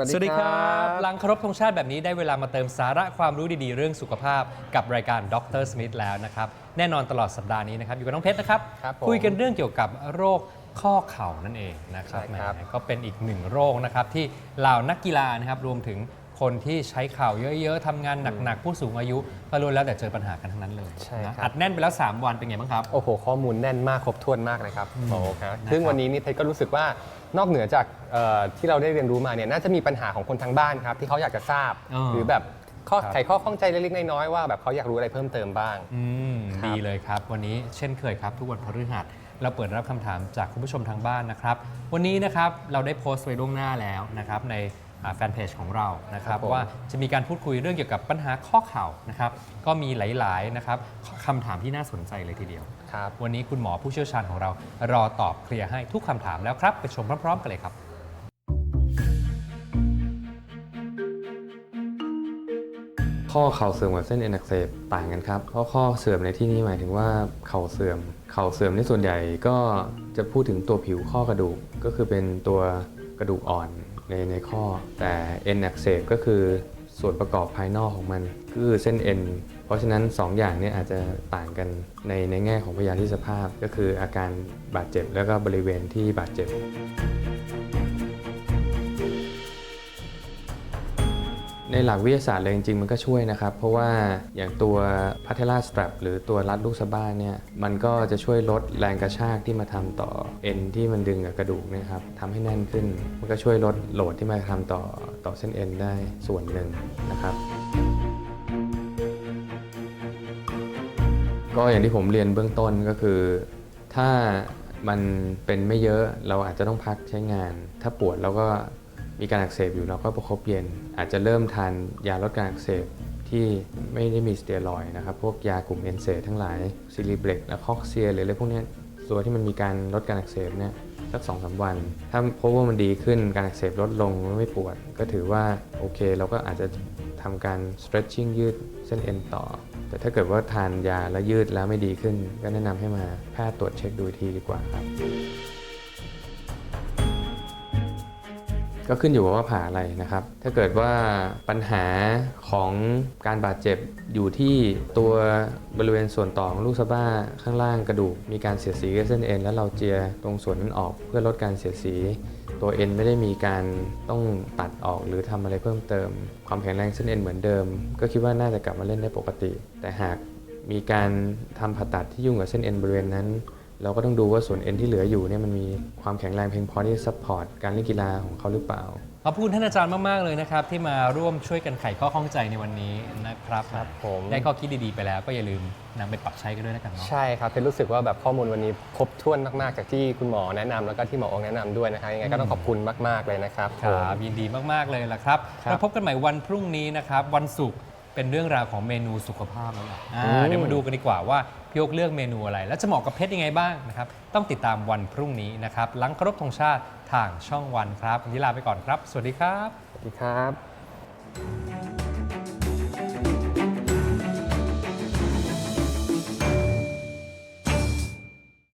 วัสดีครับหลังเคารพธงชาติแบบนี้ได้เวลามาเติมสาระความรู้ดีๆ เรื่องสุขภาพกับรายการดรสมิธแล้วนะครับ แน่นอนตลอดสัปดาห์นี้นะครับ อยู่กับน้องเพชรนะครับ ครับผมคุยกันเรื่องเกี่ยวกับโรคข้อเข่านั่นเองนะครับใช่ครับ แหมก็เป็นอีกหนึ่งโรคนะครับที่เหล่านักกีฬานะครับรวมถึง คนที่ใช้เข่าเยอะ ๆทำงานหนัก ๆ ผู้สูงอายุ ก็ล้วนแล้วแต่เจอปัญหากันทั้งนั้นเลยใช่นะครับอัดแน่นไปแล้ว 3 วันเป็นไงบ้างครับ โอ้โห ข้อมูลแน่นมากครบถ้วนมากเลยครับโอ้ครับนะครับซึ่งวันนี้นี่เพชรก็รู้สึกว่านอกเหนือจากเอ่อที่เราได้เรียนรู้มาเนี่ยน่าจะมีปัญหาของคนทางบ้านครับ ที่เขาอยากจะทราบ อ่า หรือแบบข้อครับไขข้อข้องใจเล็กๆน้อยๆว่าแบบเขาอยากรู้อะไรเพิ่มเติมบ้าง อืมครับดีเลยครับ วันนี้เช่นเคยครับทุกวันพฤหัสเราเปิดรับคำถามจากคุณผู้ชมทางบ้านนะครับ วันนี้นะครับเราได้โพสต์ไว้ล่วงหน้าแล้วนะครับใน แฟนเพจของเรานะครับครับผม ว่าจะมีการพูดคุยเรื่องเกี่ยวกับปัญหาข้อเข่านะครับก็มีหลายๆนะครับคำถามที่น่าสนใจเลยทีเดียว ครับ วันนี้คุณหมอผู้เชี่ยวชาญของเรา รอตอบเคลียร์ให้ทุกคำถามแล้วครับ ไปชมพร้อมๆกันเลยครับ ข้อเข่าเสื่อมกับเส้นเอ็นอักเสบต่างกันครับเพราะข้อเสื่อมในที่นี้หมายถึงว่าเข่าเสื่อม เข่าเสื่อมในส่วนใหญ่ก็จะพูดถึงตัวผิวข้อกระดูกก็คือเป็นตัวกระดูกอ่อน ในในข้อ แต่เอ็นอักเสบก็คือส่วนประกอบภายนอกของมันก็คือเส้นเอ็น เพราะฉะนั้นสองอย่างนี้อาจจะต่างกันในในแง่ของพยาธิสภาพ ก็คืออาการบาดเจ็บแล้วก็บริเวณที่บาดเจ็บ ในหลักวิทยาศาสตร์เลยจริงๆ มันก็ช่วยนะครับ เพราะว่าอย่างตัวพัท e ล a สตร p หรือตัวรัดลูกสะบ้าเนี่ยมันก็จะช่วยลดแรงกระชากที่มาทำต่อเอ็นที่มันดึงกับกระดูกนะครับทำให้แน่นขึ้น มันก็ช่วยลดโหลดที่มาทำต่อต่อเส้นเอ็นได้ส่วนหนึ่งนะครับก็อย่างที่ผมเรียนเบื้องต้นก็คือ ถ้ามันเป็นไม่เยอะเราอาจจะต้องพักใช้งาน ถ้าปวดเราก็ มีการอักเสบอยู่เราก็ประคบเย็น อาจจะเริ่มทานยาลดการอักเสบที่ไม่ได้มีสเตียรอยนะครับ พวกยากลุ่มเอนเซทั้งหลายซิลิเบรกและคอกเซียหรืออะไรพวกนี้ตัวที่มันมีการลดการอักเสบเนี่ยสักสองสาวัน ถ้าพบว่ามันดีขึ้นการอักเสบลดลงไม่ปวด ก็ถือว่าโอเค เราก็อาจจะทำการ stretching ยืดเส้นเอ็นต่อ แต่ถ้าเกิดว่าทานยาแล้วยืดแล้วไม่ดีขึ้น ก็แนะนำให้มาแพทย์ตรวจเช็คดูอีกทีดีกว่าครับ ก็ขึ้นอยู่กับว่าผ่าอะไรนะครับ ถ้าเกิดว่าปัญหาของการบาดเจ็บอยู่ที่ตัวบริเวณส่วนต่อของลูกสะบ้าข้างล่างกระดูก มีการเสียดสีกับเส้นเอ็นแล้วเราเจียตรงส่วนนั้นออกเพื่อลดการเสียดสีตัวเอ็นไม่ได้มีการต้องตัดออกหรือทำอะไรเพิ่มเติม ความแข็งแรงเส้นเอ็นเหมือนเดิม ก็คิดว่าน่าจะกลับมาเล่นได้ปกติ แต่หากมีการทำผ่าตัดที่ยุ่งกับเส้นเอ็นบริเวณนั้น เราก็ต้องดูว่าส่วนเอ็นที่เหลืออยู่เนี่ยมันมีความแข็งแรงเพียงพอที่จะซัพพอร์ตการเล่นกีฬาของเขาหรือเปล่า ขอบคุณท่านอาจารย์มาก ๆ เลยนะครับ ที่มาร่วมช่วยกันไขข้อข้องใจในวันนี้นะครับครับผม ได้ข้อคิดดี ๆ ไปแล้วก็อย่าลืมนำไปปรับใช้กันด้วยนะครับเนาะ ใช่ครับเพชรรู้สึกว่าแบบข้อมูลวันนี้ครบถ้วนมากๆจากที่คุณหมอแนะนำแล้วก็ที่หมอโองแนะนำด้วยนะครับยังไงก็ต้องขอบคุณมากๆเลยนะครับ ครัผมบยินดีมาก ๆ เลยล่ะครับครับเราพบกันใหม่วันพรุ่งนี้นะครับ วันศุกร์ เป็นเรื่องราวของเมนูสุขภาพแล้วล่ะอ่าอืม เดี๋ยวมาดูกันดีกว่าว่าพี่ยกเลือกเมนูอะไร แล้วจะเหมาะกับเพชรยังไงบ้างนะครับ ต้องติดตามวันพรุ่งนี้นะครับหลังเคารพธงชาติทางช่องวันครับวันนี้ลาไปก่อนครับ สวัสดีครับ สวัสดีครับ